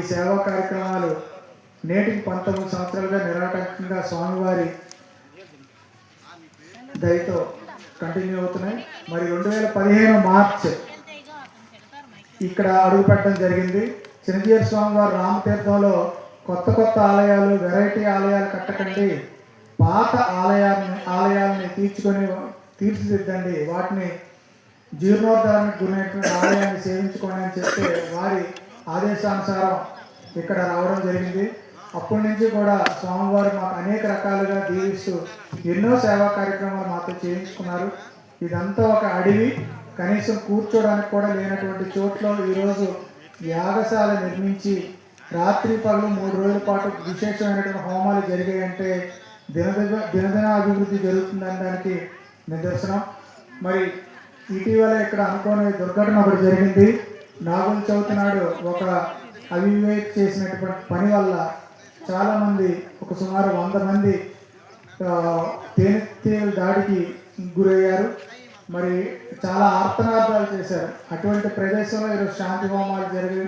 ఈ సేవా కార్యక్రమాలు నేటికి పంతొమ్మిది సంవత్సరాలుగా నిరాటంకంగా స్వామివారి దయతో కంటిన్యూ అవుతున్నాయి. మరి రెండు వేల పదిహేను మార్చ్ ఇక్కడ అడుగు పెట్టడం జరిగింది. స్వామి వారు రామతీర్థంలో కొత్త కొత్త ఆలయాలు వెరైటీ ఆలయాలు కట్టకండి. పాత ఆలయాన్ని ఆలయాల్ని తీర్చుకొని తీర్చిదిద్దండి. వాటిని జీర్ణోద్ధారణకు గురైనటువంటి ఆలయాన్ని సేవించుకోండి అని చెప్తే వారి ఆదేశానుసారం ఇక్కడ రావడం జరిగింది. అప్పటి నుంచి కూడా స్వామివారు మాకు అనేక రకాలుగా దీవిస్తూ ఎన్నో సేవా కార్యక్రమాలు మాతో చేయించుకున్నారు. ఇదంతా ఒక అడవి. కనీసం కూర్చోడానికి కూడా లేనటువంటి చోట్ల ఈరోజు యాగశాల నిర్మించి రాత్రి పగలు మూడు రోజుల పాటు విశేషమైనటువంటి హోమాలు జరిగాయంటే దినదిన దినదిన అభివృద్ధి జరుగుతుందనడానికి నిదర్శనం. మరి ఇటీవల ఇక్కడ అనుకోని దుర్ఘటన ఒకటి జరిగింది. నాగుల చవితి నాడు ఒక అవివేక్ చేసినటువంటి పని వల్ల చాలామంది ఒక సుమారు వంద మంది ఆ, దాడికి గురయ్యారు. మరి చాలా ఆర్తనాదాలు చేశారు. అటువంటి ప్రదేశంలో ఈరోజు శాంతి హోమాలు జరిగి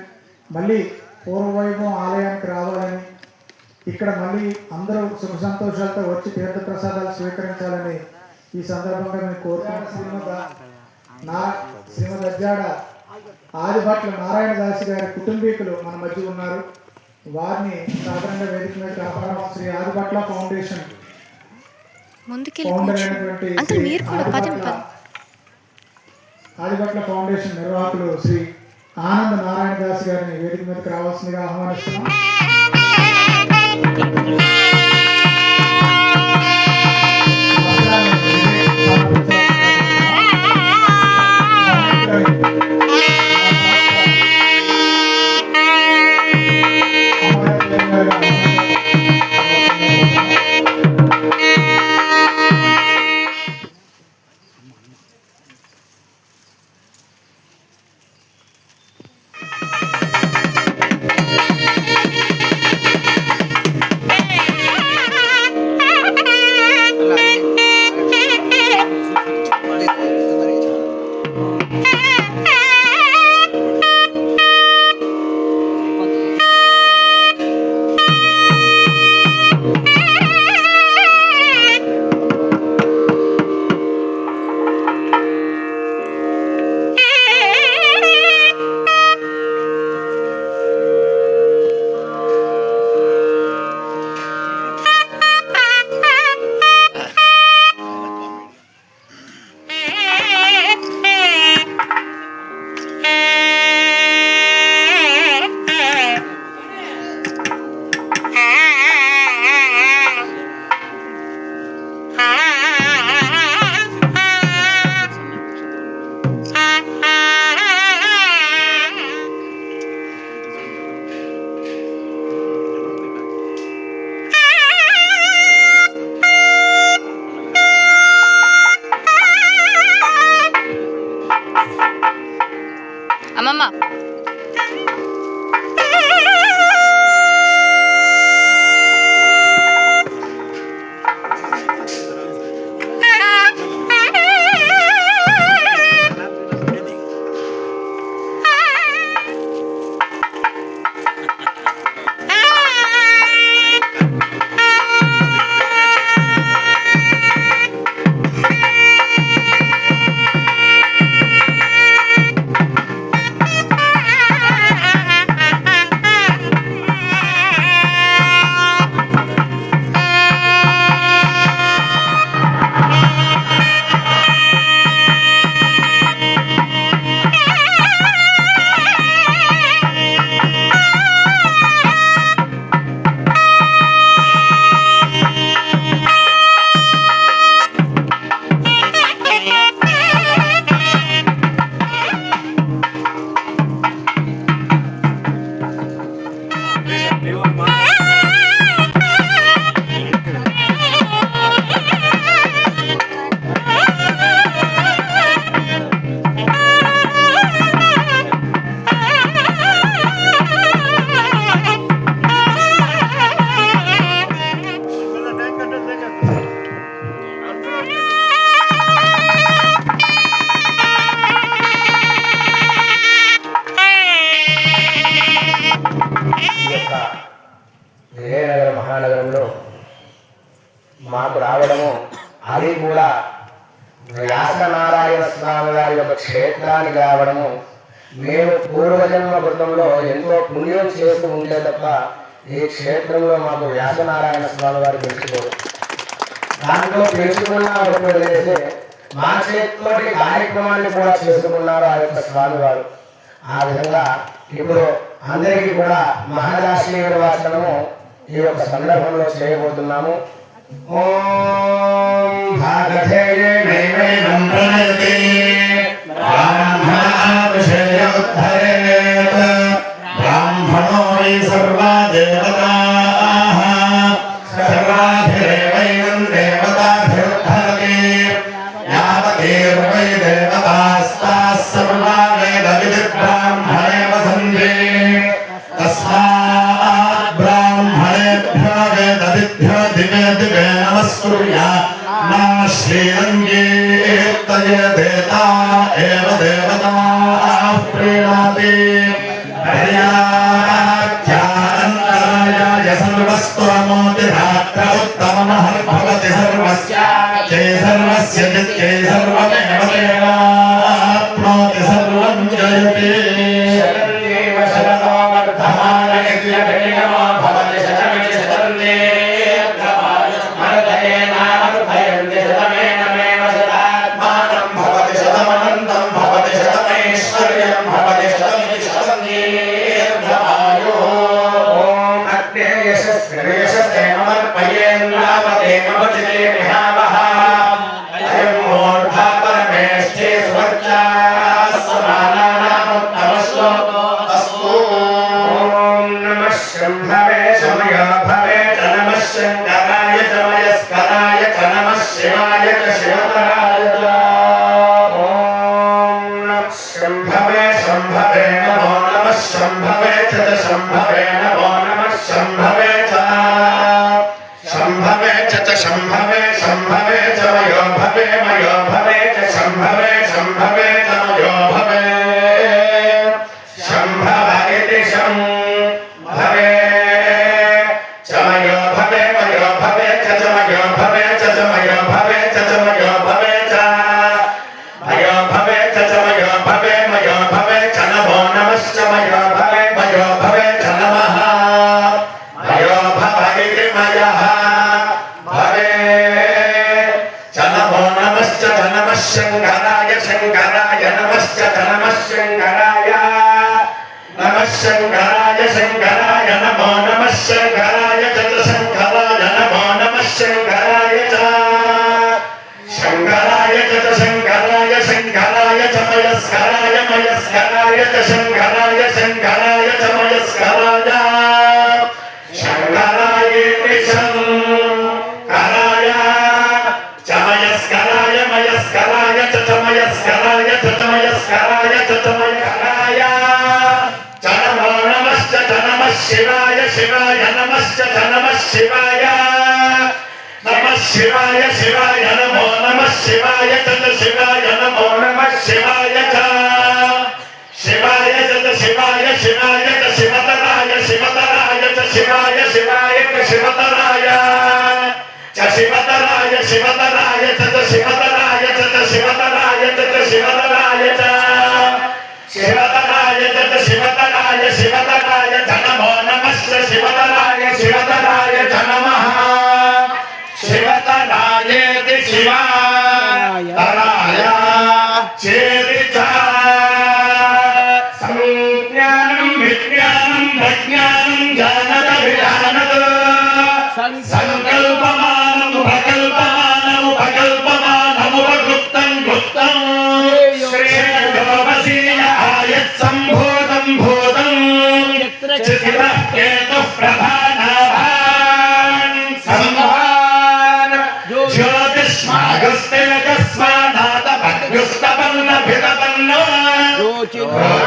మళ్ళీ పూర్వవైభవం ఆలయానికి రావాలని ఇక్కడ మళ్ళీ అందరూ సుఖ సంతోషాలతో వచ్చి తీర్థ ప్రసాదాలు స్వీకరించాలని ఈ సందర్భంగా మేము కోరుకుంటున్నాం. శ్రీమద్ నా శ్రీమద్ అజ్జాడ ఆదిభట్ల నారాయణ దాసి గారి కుటుంబీకులు మన మధ్య ఉన్నారు. వారిని సాధారణంగా వేదిక మీద ఆహ్వానం శ్రీ ఆదిభట్ల ఫౌండేషన్ ఆదిభట్ల ఫౌండేషన్ నిర్వాహకులు శ్రీ ఆనంద్ నారాయణ దాస్ గారిని వేదిక మీదకి రావాల్సిందిగా ఆహ్వానిస్తున్నాం. 没有吗？చేసుకున్నారు వదిలేసి మా చేతితోటి కార్యక్రమాన్ని కూడా చేసుకున్నారు ఆ యొక్క స్వామి వారు ఆ విధంగా ఇప్పుడు అందరికీ కూడా మహాదాశ్రీ నిర్వాచనము ఈ యొక్క సందర్భంలో చేయబోతున్నాము. ఓం భాగధేయ నైవేదం ప్రణయతే ब्राह्मणो देवता एव देवता प्रीणाति हरियाख्यानन्दायाय सर्वस्त्वमोतिधात्र उत्तमः भवति सर्वस्य जय सर्वस्य जय सर्व శంకరాయ శంకరాయ నమశ్చ నమః శంకరాయ. నమః శంకరాయ శంకరాయ నమో నమః శంకరాయ చంద్ర శంకరాయ నమో నమః శంకరాయ చ. శంకరాయ చ శంకరాయ శంకరాయ మయస్కరాయ చ శంకరాయ శంకరాయ చ శివాయ శివాయ నమశ్చ నమ శివాయ. నమ శివాయ శివాయ నమో నమ శివాయ చంద్ర శివాయ. Norte.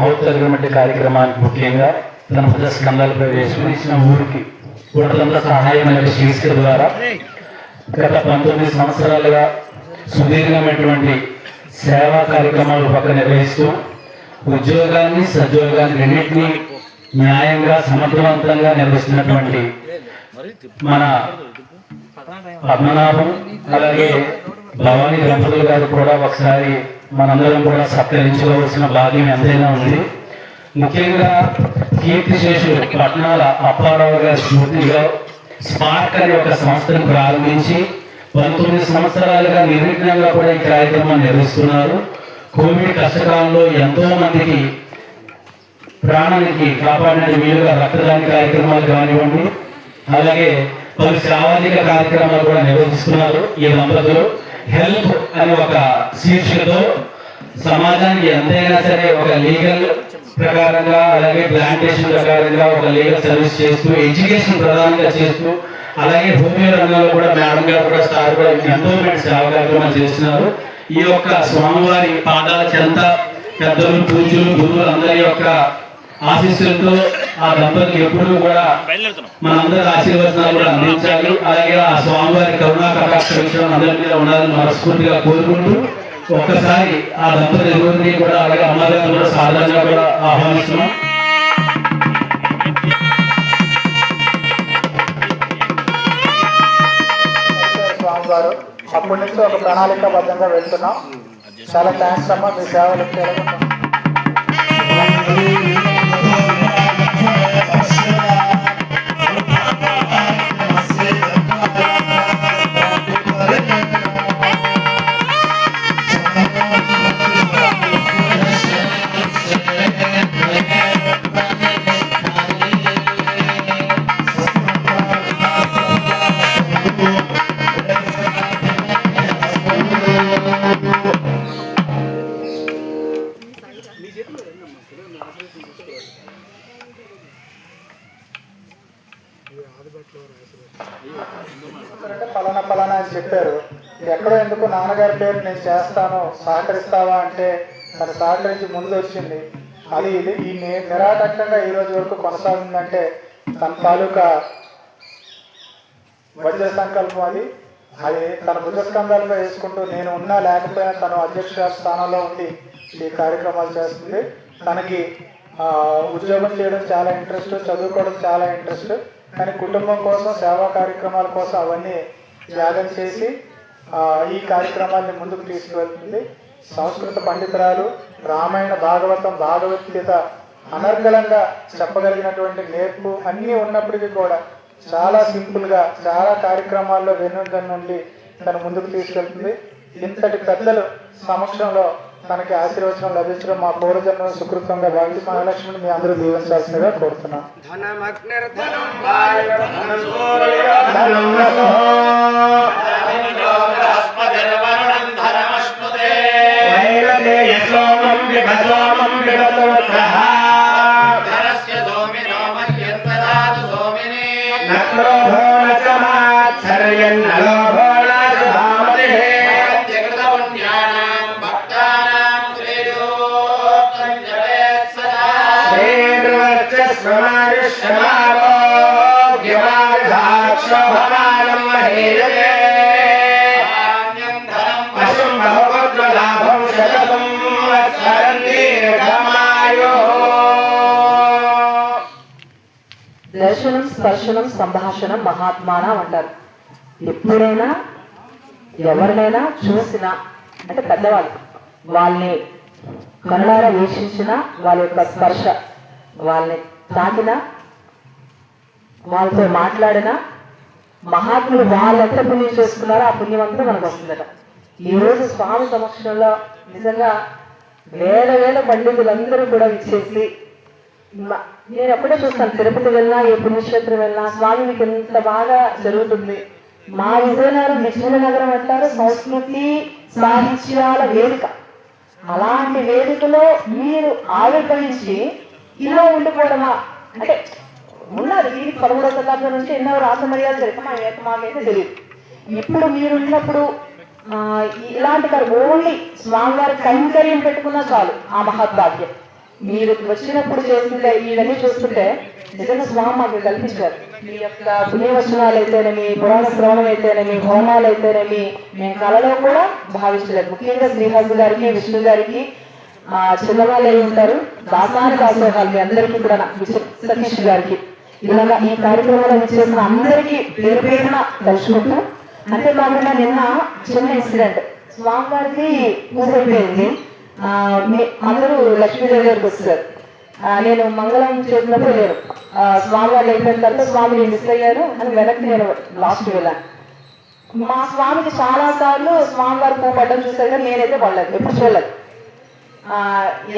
మహోత్తరమైనటువంటి కార్యక్రమానికి ముఖ్యంగా తన భుజ స్కందాలపై వేసుకుని ఊరికి ఊటలంతా సహాయం అనే శీర్షిక ద్వారా గత పంతొమ్మిది సంవత్సరాలుగా సుదీర్ఘమైనటువంటి సేవా కార్యక్రమాలు పక్క నిర్వహిస్తూ ఉద్యోగాన్ని సద్యోగాన్ని రెండింటినీ న్యాయంగా సమర్థవంతంగా నిర్వహిస్తున్నటువంటి మన పద్మనాభం అలాగే భవానీ దంపతులు గారు కూడా ఒకసారి మనందరం కూడా సత్కరించుకోవాల్సిన భాగ్యం ఎంతైనా ఉంది. ముఖ్యంగా కీర్తిశేషులు పట్నాల అప్పారావు గారి స్మృతిగా స్పార్క్ అనే ఒక సంస్థను ప్రారంభించి పంతొమ్మిది సంవత్సరాలుగా నిర్విఘ్నంగా కూడా ఈ కార్యక్రమాన్ని నిర్వహిస్తున్నారు. కోవిడ్ కష్టకాలంలో ఎంతో మందికి ప్రాణానికి కాపాడిన వీలుగా రక్తదాన కార్యక్రమాలు కానివ్వండి అలాగే పలు సామాజిక కార్యక్రమాలు కూడా నిర్వహిస్తున్నారు. ఈ దంపతులు హెల్ప్ అనే ఒక శీర్షికతో సమాజానికి ఎంతైనా సరే ఒక లీగల్ ప్రకారంగా అలాగే ప్లాంటేషన్ ప్రకారంగా ఒక లీగల్ సర్వీస్ చేస్తూ ఎడ్యుకేషన్ ప్రధానంగా చేస్తూ అలాగే హోమియో రంగంలో కూడా మేడం గారు కూడా స్టార్ కూడా ఎంతో మంది సేవ కార్యక్రమాలు చేస్తున్నారు. ఈ యొక్క స్వామివారి పాదాల చెంత పెద్దలు పూజలు గురువులు అందరి యొక్క ఆశీస్సులతో ఆ దంపతులు ఎప్పుడూ కూడా మనందరి ఆశీర్వచనాలు కూడా అందించాలి. అలాగే ఆ స్వామివారి కరుణా కటాక్ష విషయం అందరి మీద ఉండాలని మనస్ఫూర్తిగా కోరుకుంటూ ఒక్కసారి ఆ దంపతులు ఇరువురిని కూడా అలాగే అమ్మగారిని కూడా సాధారణంగా కూడా ఆహ్వానిస్తున్నాం. స్వామి గారు అప్పటి నుంచి ఒక ప్రణాళికాబద్ధంగా వెళ్తున్నాం. చాలా థ్యాంక్స్ అమ్మా మీ సేవలు సహకరిస్తావా అంటే తను సహకరించి ముందు వచ్చింది అది ఇది. ఈ ని- నిరాటంకంగా ఈ రోజు వరకు కొనసాగిందంటే తన తాలూకా వజ్ర సంకల్పం అది. అది తన భుజస్కంధాలుగా వేసుకుంటూ నేను ఉన్నా లేకపోయినా తను అధ్యక్ష స్థానంలో ఉండి ఈ కార్యక్రమాలు చేస్తుంది. తనకి ఉద్యోగం చేయడం చాలా ఇంట్రెస్ట్ చదువుకోవడం చాలా ఇంట్రెస్ట్. కానీ కుటుంబం కోసం సేవా కార్యక్రమాల కోసం అవన్నీ త్యాగం చేసి ఈ కార్యక్రమాన్ని ముందుకు తీసుకువెళ్తుంది. సంస్కృత పండితురాలు రామాయణ భాగవతం భాగవద్గీత అనర్గళంగా చెప్పగలిగినటువంటి నేర్పు అన్నీ ఉన్నప్పటికీ కూడా చాలా సింపుల్గా చాలా కార్యక్రమాల్లో వెన్నుండి తను ముందుకు తీసుకెళ్తుంది. ఇంతటి పెద్దలు సమక్షంలో తనకి ఆశీర్వచనం లభించడం మా పూర్వజన్మ సుకృతంగా భావించి మహాలక్ష్మిని మీ అందరూ దీవించాల్సిందిగా కోరుతున్నాం. దర్శనం స్పర్శనం సంభాషణం మహాత్మానం అంటారు. ఎప్పుడైనా ఎవరినైనా చూసినా అంటే పెద్దవాళ్ళు వాళ్ళని కనులారా వీక్షించిన వాళ్ళ యొక్క స్పర్శ వాళ్ళని తాకిన వాళ్ళతో మాట్లాడిన మహాత్ములు వాళ్ళెంత పుణ్యం చేసుకున్నారో ఆ పుణ్యం అంతా మనకు వస్తుందట. ఈ రోజు స్వామి సమక్షంలో నిజంగా వేల వేల పండితులందరూ కూడా ఇచ్చేసి నేను ఎప్పుడే చూస్తాను. తిరుపతి వెళ్ళినా ఏ పుణ్యక్షేత్రం వెళ్ళినా స్వామి మీకు ఎంత బాగా జరుగుతుంది. మా విజయనగరం విజయనగరం అంటారు సంస్కృతి సాహిత్యాల వేదిక. అలాంటి వేదికలో మీరు ఆవిర్భవించి ఇలా ఉండిపోవడమా? అంటే ఉన్నారు దీనికి పదమూడవ శతాబ్దం నుంచి ఎన్నో రాసమర్యాద జరిగితే మా మాకైతే తెలియదు ఇప్పుడు మీరు ఉన్నప్పుడు ఇలాంటి ఇలాంటి ఓన్లీ స్వామివారి కైంకర్యం పెట్టుకున్నా చాలు ఆ మహద్భాగ్యం. మీరు వచ్చినప్పుడు చేస్తుంటే ఇవన్నీ చూస్తుంటే నిజంగా స్వామి మాకు కల్పించారు. మీ యొక్క పుణ్యవచనాలు అయితేనేమి పురాణ శ్రవణం అయితేనేమి హోమాలు అయితేనేమి మేము కళలో కూడా భావించలేదు. ముఖ్యంగా శ్రీహరి గారికి విష్ణు గారికి ఆ చిన్నవాళ్ళు అయి ఉంటారు. దాసాని దాసోహాలు మీ అందరికీ కూడా సతీష్ గారికి. ఇలాగా ఈ కార్యక్రమంలో చేసిన అందరికీ పేరు పేరున తలుచుకుంటూ అంతేకాకుండా నిన్న చిన్న ఇన్సిడెంట్. స్వామివారికి పూజ అయిపోయింది. అందరూ లక్ష్మీదేవి గారికి వస్తారు నేను మంగళం చేసినప్పుడు లేరు స్వామి స్వామివారు అయిపోయిన తర్వాత స్వామి నేను మిస్ అయ్యాను. అని వెనక్కి నేను లాస్ట్ వెళ్ళాను. మా స్వామికి చాలా సార్లు స్వామివారి పువ్వు పడ్డం చూసారు కానీ నేనైతే పడలేదు ఎప్పుడు చూడలేదు.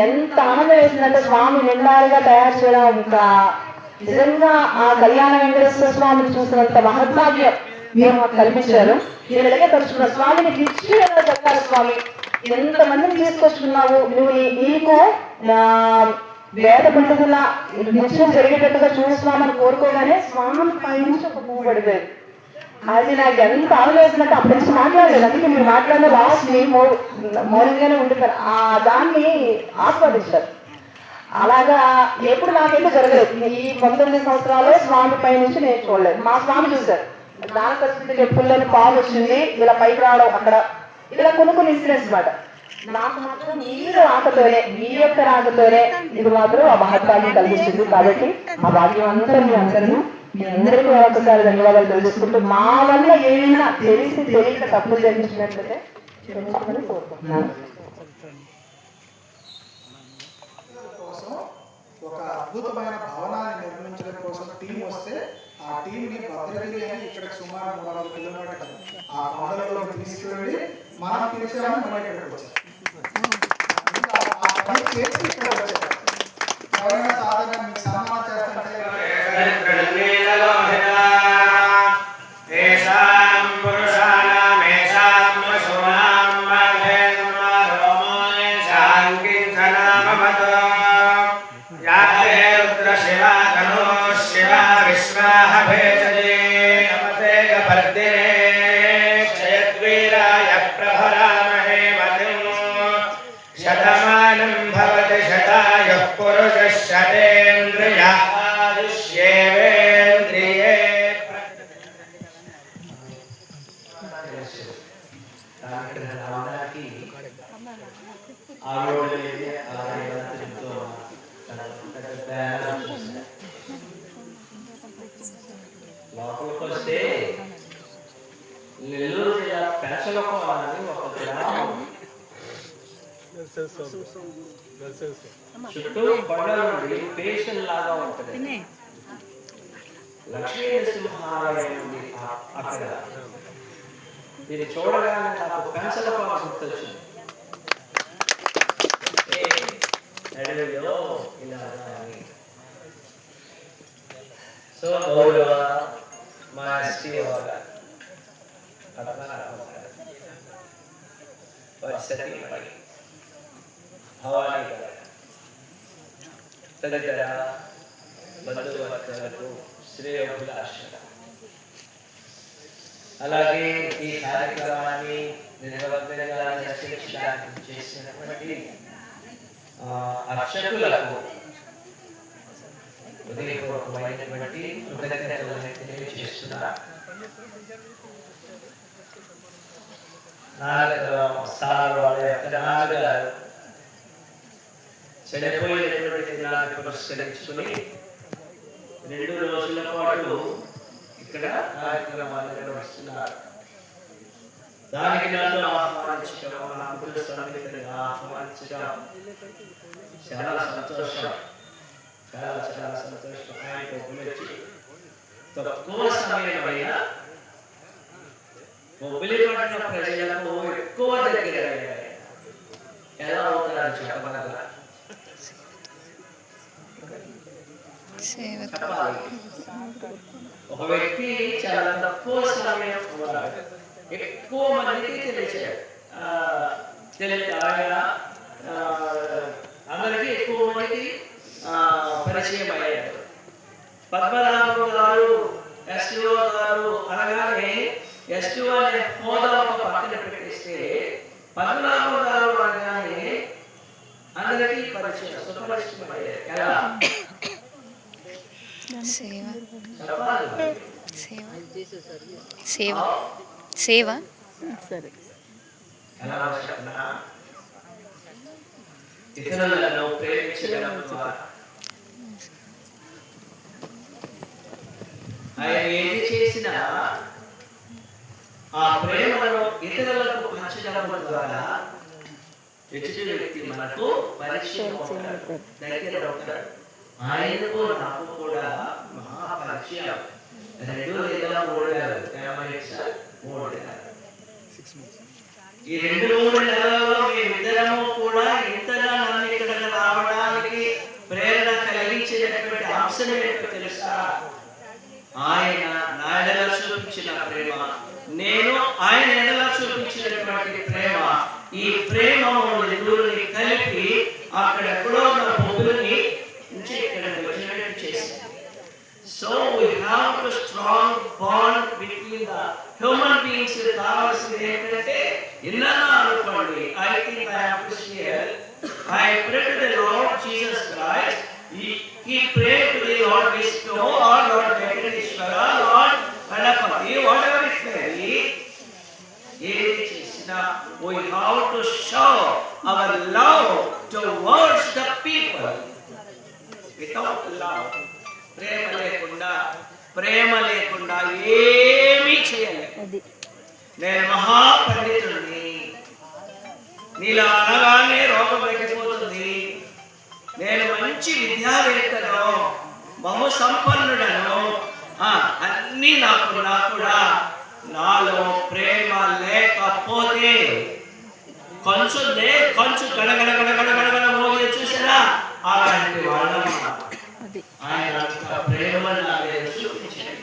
ఎంత ఆనందం వేసిందంటే స్వామి నిండాలుగా తయారు చేయడం ఇంకా నిజంగా ఆ కళ్యాణ వెంకటేశ్వర స్వామిని చూసినంత మహద్భాగ్యం. మీరు మాకు కల్పించారు. నేను ఎలాగే తలుచుకున్నాను స్వామిని దిచ్చి చెప్పారు స్వామి. ఎంత మందిని తీసుకొచ్చుకున్నావు నువ్వు నీకు నా వేద పండుగల నిత్యం జరిగేటట్టుగా చూస్తున్నామని కోరుకోగానే స్వామి పైనుంచి ఒక పువ్వు పడిపోయింది. అది నాకు ఎంత ఆలోచించినట్టు అప్పటి నుంచి మాట్లాడలేదు. అందుకే మీరు మాట్లాడే లాస్ట్ని మౌ- మౌనంగానే ఆ దాన్ని ఆస్వాదించారు అలాగా ఎప్పుడు నాకైతే జరగలేదు. ఈ పంతొమ్మిది సంవత్సరాలు స్వామి పై నుంచి నేను చూడలేదు. మా స్వామి చూశారు. దాని పరిస్థితి పుల్లని పాలు వచ్చింది. ఇలా పైకి రావడం అక్కడ ఇలా కొన్ని కొన్ని ఇన్సిడెంట్స్ అనమాట నాకు మాత్రం మీరు రాకతోనే మీ యొక్క రాకతోనే ఇది మాత్రం ఆ మహత్వాన్ని కలిగిస్తుంది. కాబట్టి ఆ భాగ్యం అంతా మీ అందరూ మీ అందరికీ ఒకసారి ధన్యవాదాలు తెలుసుకుంటూ మా వల్ల ఏమైనా తెలిసి తెలియక తప్పులు జరిగించినట్లయితే క్షమించమని కోరుకుంటున్నాను. ఒక అద్భుతమైన భవనాన్ని నిర్మించడం కోసం టీం వస్తే ఆ టీంని భద్రగిరి అని ఇక్కడ సుమారు మూడు వందల కిలోమీటర్లు ఆ కొండలలో తీసుకువెళ్ళి మనం పిలిచామని మళ్ళీ ఇక్కడికి వచ్చారు చేసి ఇక్కడ వచ్చారు పరిస్థితి భవానీ గారు తదితర బంధువర్గాలకు అలాగే ఈ కార్యక్రమాన్ని నిర్వహణగా దర్శించడానికి చేసినటువంటి అర్చకులకు హృదయపూర్వకమైనటువంటి కృతజ్ఞతలను నాగరామ సార్ వాళ్ళ యొక్క నాన్నగారు చనిపోయినటువంటి దినాన్ని పురస్కరించుకుని రెండు రోజుల పాటు ఇక్కడ కార్యక్రమాలు నిర్వహిస్తున్నారు. దానికి నన్ను ఆహ్వానించడం నా కుటుంబ సమితిని ఆహ్వానించడం చాలా సంతోషం. చాలా చాలా సంతోషం. ఆయనకు తక్కువ సమయమైనా బొబ్బిలి పట్టిన ప్రజలకు ఎక్కువ దగ్గర. ఎలా అవుతారు చెప్పాలి ఒక వ్యక్తి చాలా తక్కువ సమయం. ఎక్కువ మందికి తెలిసాడు తెలియదు ఆయన ఆ, అందరికీ ఎక్కువ మందికి ఆ, పరిచయం అయ్యాడు పద్మనాభం గారు ఎస్టీఓ గారు అనగానే ఎస్టీఓ అనే హోదా ఒక పక్కన పెట్టేస్తే పద్మనాభం గారు అనగానే అందరికీ పరిచయం సుపరిచితం అయ్యారు సేవ. సేవ. సేవ. ఇతరులను ప్రేమించడం ద్వారా ఆయన ఏది చేసినా ఆ ప్రేమను ఇతరులకు పంచడం ద్వారా ఎదుటి వ్యక్తి మనకు పరిచయం అవుతాడు దగ్గర అవుతాడు. ఆయనకు నాకు కూడా మహాపరిచయం. రెండు లేదా మూడు ఈ రెండు మూడు నెలల్లో మేమిద్దరము కూడా ఇంతగా నన్ను రావడానికి ప్రేరణ కలిగించినటువంటి అంశం ఏంటో తెలుసా? ఆయన నా ఎడల చూపించిన ప్రేమ. నేను ఆయన ఎడలా చూపించినటువంటి ప్రేమ. ఈ ప్రేమ ఇరువురిని కలిపి అక్కడ ఎక్కడో ఉన్న పొగులని నుంచి ఇక్కడ వచ్చినట్టు చేసింది so we have to strong bond between the human beings కావాల్సింది ఏంటంటే ఇన్నన్నా అనుకోండి I think I have I pray we have to show our love towards the people. Without love ప్రేమ లేకుండా ప్రేమ లేకుండా ఏమీ చేయలేదు నేను మహాపండితుడిని. నీలా అనగానే రోగం వెళ్ళిపోతుంది నేను మంచి విద్యావేత్తను బహు సంపన్నుడను ఆ, అన్నీ నాకున్నా కూడా నాలో ప్రేమ లేకపోతే కొంచెం లే కొంచెం గడగడ గడగడ గడగడ మోగే చూసారా? అలాంటి వాళ్ళమ్మ ఆయన మీద చూపించాడు.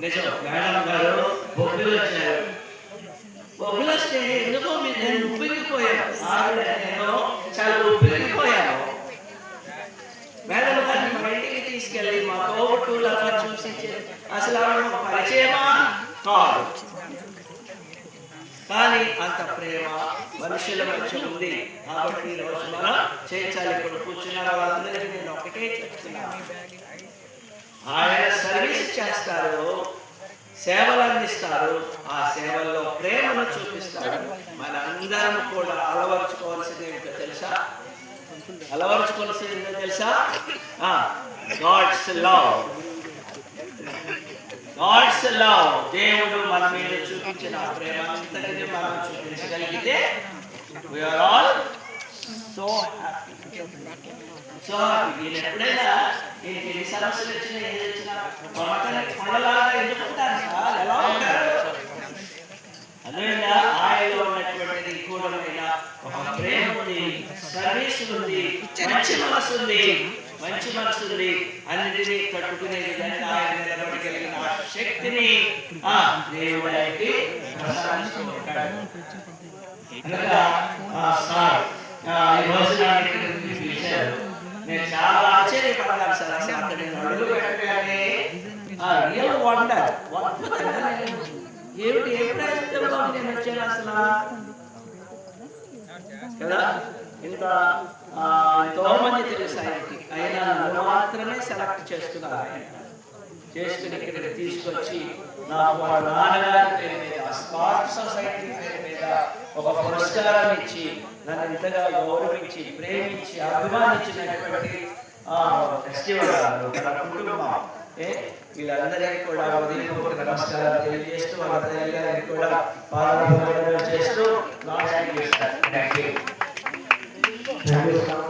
నిజం మేడం గారు బొబ్బులు వచ్చారు. బొబ్బులు వస్తే ఎందుకో మీరు నేను ఉబ్బికిపోయాను ఆవిడ నేను చాలా మేడం గారిని మా ఇంటికి తీసుకెళ్ళి మా తోబుట్టులాగా చూసి అసలు ఆవిడ పరిచయమా కాదు కానీ అంత ప్రేమ మనుషుల మధ్య ఉంది. కాబట్టి రోజు మనం చేయించాలి ఇప్పుడు కూర్చున్న వాళ్ళందరికీ నేను ఒకటే చెప్తున్నాను ఆయన సర్వీస్ చేస్తారు సేవలు అందిస్తారు ఆ సేవల్లో ప్రేమను చూపిస్తారు. మన అందరం కూడా అలవరుచుకోవాల్సింది ఏంటో తెలుసా? అలవరుచుకోవాల్సింది ఏంటో తెలుసా? God's love God's love. దేవుడు మన మీద చూపించిన ప్రేమ అంతటిని మనం చూపించగలిగితే we are all so happy so నేను ఎప్పుడైనా నేను ఎన్ని సమస్యలు వచ్చినా ఏది వచ్చినా పక్కన కొండలాగా సార్. ఎలా ఉంటారు? అదేవిధంగా ఆయనలో ఉన్నటువంటిది ఒక ప్రేమ ఉంది సర్వీస్ ఉంది మంచి మనసు ఉంది. మంచి మనసుని ఉంది అన్నిటినీ తట్టుకునే విధంగా ఆయన నిలబడగలిగిన ఆ శక్తిని ఆ దేవుడికి సార్ ఈ పిలిచారు? నేను చాలా సార్. అసలు అక్కడ నేను అడుగు పెట్టగానే రియల్ వండర్ ఏమిటి? ఏ ప్రయత్నంలో నేను వచ్చాను అసలు? కదా? ఇంత ఆ, ఎంతో మంది తెలుసు ఆయనకి అయినా మాత్రమే సెలెక్ట్ చేసుకున్నారు ఆయన చేసుకుని ఇక్కడ తీసుకొచ్చి నాకు వాళ్ళ నాన్నగారి పేరు మీద స్పాట్ సొసైటీ పేరు మీద ఒక పురస్కారం ఇచ్చి నన్ను ఇంతగా గౌరవించి ప్రేమించి అభిమానించినటువంటి ఫెస్టివల్ గారు, కుటుంబం. ఏ వీళ్ళందరికీ కూడా ఉదయపూర్వక నమస్కారాలు తెలియజేస్తూ వాళ్ళందరికీ కూడా పాదాభివందనాలు చేస్తూ నమస్కారం చేస్తారు థ్యాంక్ యూ థ్యాంక్ యూ